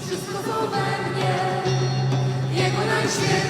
Wszystko we mnie, Jego najświętsze.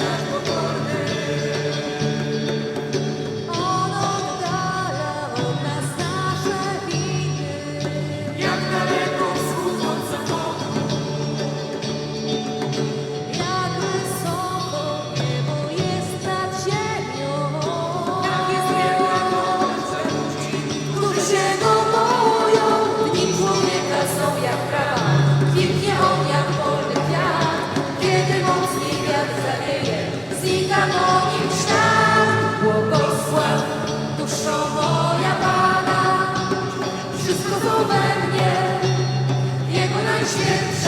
наш покорний. mnie, Jego najświętszy.